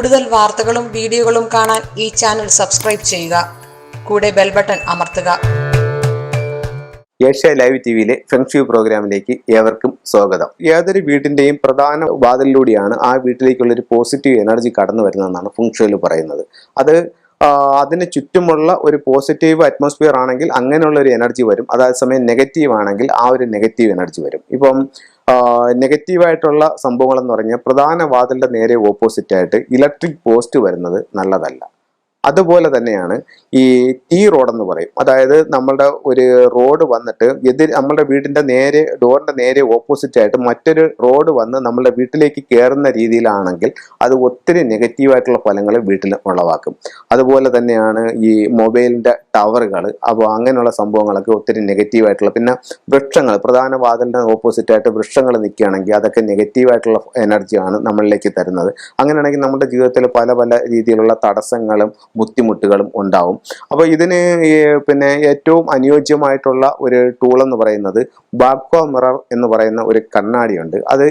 കൂടുതൽ വാർത്തകളും വീഡിയോകളും കാണാൻ ഈ ചാനൽ സബ്സ്ക്രൈബ് ചെയ്യുക. കൂടെ ബെൽ ബട്ടൺ അമർത്തുക. ഏഷ്യ ലൈവ് ടി വിയിലെ ഫെങ്ഷു പ്രോഗ്രാമിലേക്ക് ഏവർക്കും സ്വാഗതം. ഏതൊരു വീടിന്റെയും പ്രധാന വാതിലിലൂടെയാണ് ആ വീട്ടിലേക്കുള്ള ഒരു പോസിറ്റീവ് എനർജി കടന്നു വരുന്നതെന്നാണ് ഫുങ്ഷയിൽ പറയുന്നത്. അത് അതിന് ചുറ്റുമുള്ള ഒരു പോസിറ്റീവ് അറ്റ്മോസ്ഫിയർ ആണെങ്കിൽ അങ്ങനെയുള്ള ഒരു എനർജി വരും. അതായത് സമയം നെഗറ്റീവ് ആണെങ്കിൽ ആ ഒരു നെഗറ്റീവ് എനർജി വരും. ഇപ്പം നെഗറ്റീവായിട്ടുള്ള സംഭവങ്ങൾ എന്ന് പറഞ്ഞാൽ പ്രധാന വാതിലിന്റെ നേരെ ഓപ്പോസിറ്റ് ആയിട്ട് ഇലക്ട്രിക് പോസ്റ്റ് വരുന്നത് നല്ലതല്ല. അതുപോലെ തന്നെയാണ് ഈ ടീ റോഡ് എന്ന് പറയും. അതായത് നമ്മളുടെ ഒരു റോഡ് വന്നിട്ട് എതിർ നമ്മളുടെ വീടിന്റെ നേരെ ഡോറിന്റെ നേരെ ഓപ്പോസിറ്റ് ആയിട്ട് മറ്റൊരു റോഡ് വന്ന് നമ്മളുടെ വീട്ടിലേക്ക് കയറുന്ന രീതിയിലാണെങ്കിൽ അത് ഒത്തിരി നെഗറ്റീവായിട്ടുള്ള ഫലങ്ങൾ വീട്ടിൽ ഉളവാക്കും. അതുപോലെ തന്നെയാണ് ഈ മൊബൈലിന്റെ ടവറുകൾ അപ്പോൾ അങ്ങനെയുള്ള സംഭവങ്ങളൊക്കെ ഒത്തിരി നെഗറ്റീവായിട്ടുള്ള പിന്നെ വൃക്ഷങ്ങൾ പ്രധാന വാതിലിന്റെ ഓപ്പോസിറ്റ് ആയിട്ട് വൃക്ഷങ്ങൾ നിൽക്കുകയാണെങ്കിൽ അതൊക്കെ നെഗറ്റീവായിട്ടുള്ള എനർജിയാണ് നമ്മളിലേക്ക് തരുന്നത്. അങ്ങനെയാണെങ്കിൽ നമ്മുടെ ജീവിതത്തിൽ പല പല രീതിയിലുള്ള തടസ്സങ്ങളും ബുദ്ധിമുട്ടുകളും ഉണ്ടാവും. അപ്പോൾ ഇതിന് പിന്നെ ഏറ്റവും അനുയോജ്യമായിട്ടുള്ള ഒരു ടൂൾ എന്ന് പറയുന്നത് ബാക്കോ മിറർ എന്ന് പറയുന്ന ഒരു കണ്ണാടിയുണ്ട്. അത്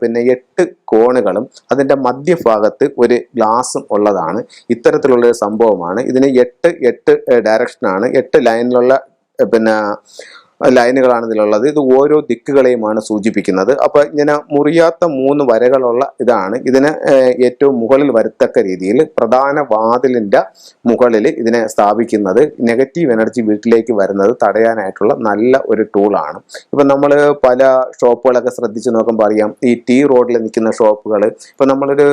പിന്നെ എട്ട് കോണുകളും അതിന്റെ മധ്യഭാഗത്ത് ഒരു ഗ്ലാസും ഉള്ളതാണ്. ഇത്തരത്തിലുള്ള ഒരു സംഭവമാണ്. ഇതിന് എട്ട് എട്ട് ഡയറക്ഷനാണ് എട്ട് ലൈനിലുള്ള പിന്നെ ലൈനുകളാണ് ഇതിലുള്ളത്. ഇത് ഓരോ ദിക്കുകളെയുമാണ് സൂചിപ്പിക്കുന്നത്. അപ്പൊ ഇങ്ങനെ മുറിയാത്ത മൂന്ന് വരകളുള്ള ഇതാണ്. ഇതിന് ഏറ്റവും മുകളിൽ വരത്തക്ക രീതിയിൽ പ്രധാന വാതിലിന്റെ മുകളിൽ ഇതിനെ സ്ഥാപിക്കുന്നത്. നെഗറ്റീവ് എനർജി വീട്ടിലേക്ക് വരുന്നത് തടയാനായിട്ടുള്ള നല്ല ഒരു ടൂളാണ്. ഇപ്പൊ നമ്മൾ പല ഷോപ്പുകളൊക്കെ ശ്രദ്ധിച്ചു നോക്കുമ്പോൾ അറിയാം ഈ ടീ റോഡിൽ നിൽക്കുന്ന ഷോപ്പുകൾ ഇപ്പൊ നമ്മളൊരു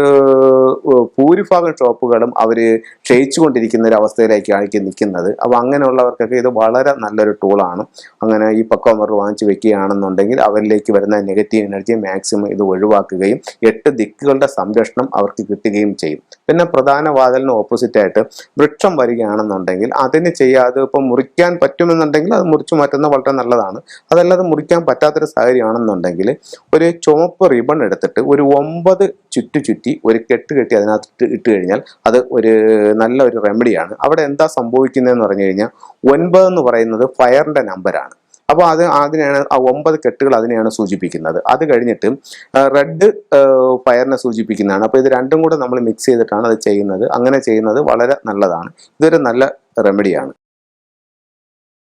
ഭൂരിഭാഗം ഷോപ്പുകളും അവർ ക്ഷയിച്ചുകൊണ്ടിരിക്കുന്ന ഒരു അവസ്ഥയിലേക്കാണ് നിൽക്കുന്നത്. അപ്പൊ അങ്ങനെയുള്ളവർക്കൊക്കെ ഇത് വളരെ നല്ലൊരു ടൂളാണ്. അങ്ങനെ ഈ പക്വം അവർ വാങ്ങിച്ച് വെക്കുകയാണെന്നുണ്ടെങ്കിൽ അവരിലേക്ക് വരുന്ന നെഗറ്റീവ് എനർജി മാക്സിമം ഇത് ഒഴിവാക്കുകയും എട്ട് ദിക്കുകളുടെ സംരക്ഷണം അവർക്ക് കിട്ടുകയും ചെയ്യും. പിന്നെ പ്രധാന വാതിലിന് ഓപ്പോസിറ്റ് ആയിട്ട് വൃക്ഷം വരികയാണെന്നുണ്ടെങ്കിൽ അതിന് ചെയ്യാതെ ഇപ്പം മുറിക്കാൻ പറ്റുമെന്നുണ്ടെങ്കിൽ അത് മുറിച്ചു മാറ്റുന്നത് വളരെ നല്ലതാണ്. അതല്ലാതെ മുറിക്കാൻ പറ്റാത്തൊരു സാഹചര്യമാണെന്നുണ്ടെങ്കിൽ ഒരു ചുവപ്പ് റിബൺ എടുത്തിട്ട് ഒരു ഒമ്പത് ചുറ്റു ചുറ്റി ഒരു കെട്ട് കെട്ടി അതിനകത്ത് ഇട്ട് കഴിഞ്ഞാൽ അത് ഒരു നല്ല ഒരു റെമഡിയാണ് അവിടെ എന്താ സംഭവിക്കുന്നതെന്ന് പറഞ്ഞു കഴിഞ്ഞാൽ ഒൻപത് എന്ന് പറയുന്നത് ഫയറിന്റെ നമ്പറാണ് അപ്പോൾ അത് അതിനെയാണ് ആ ഒമ്പത് കെട്ടുകൾ അതിനെയാണ് സൂചിപ്പിക്കുന്നത്. അത് കഴിഞ്ഞിട്ട് റെഡ് ഫയറിനെ സൂചിപ്പിക്കുന്നതാണ്. അപ്പോൾ ഇത് രണ്ടും കൂടെ നമ്മൾ മിക്സ് ചെയ്തിട്ടാണ് അത് ചെയ്യുന്നത്. അങ്ങനെ ചെയ്യുന്നത് വളരെ നല്ലതാണ്. ഇതൊരു നല്ല റെമഡിയാണ്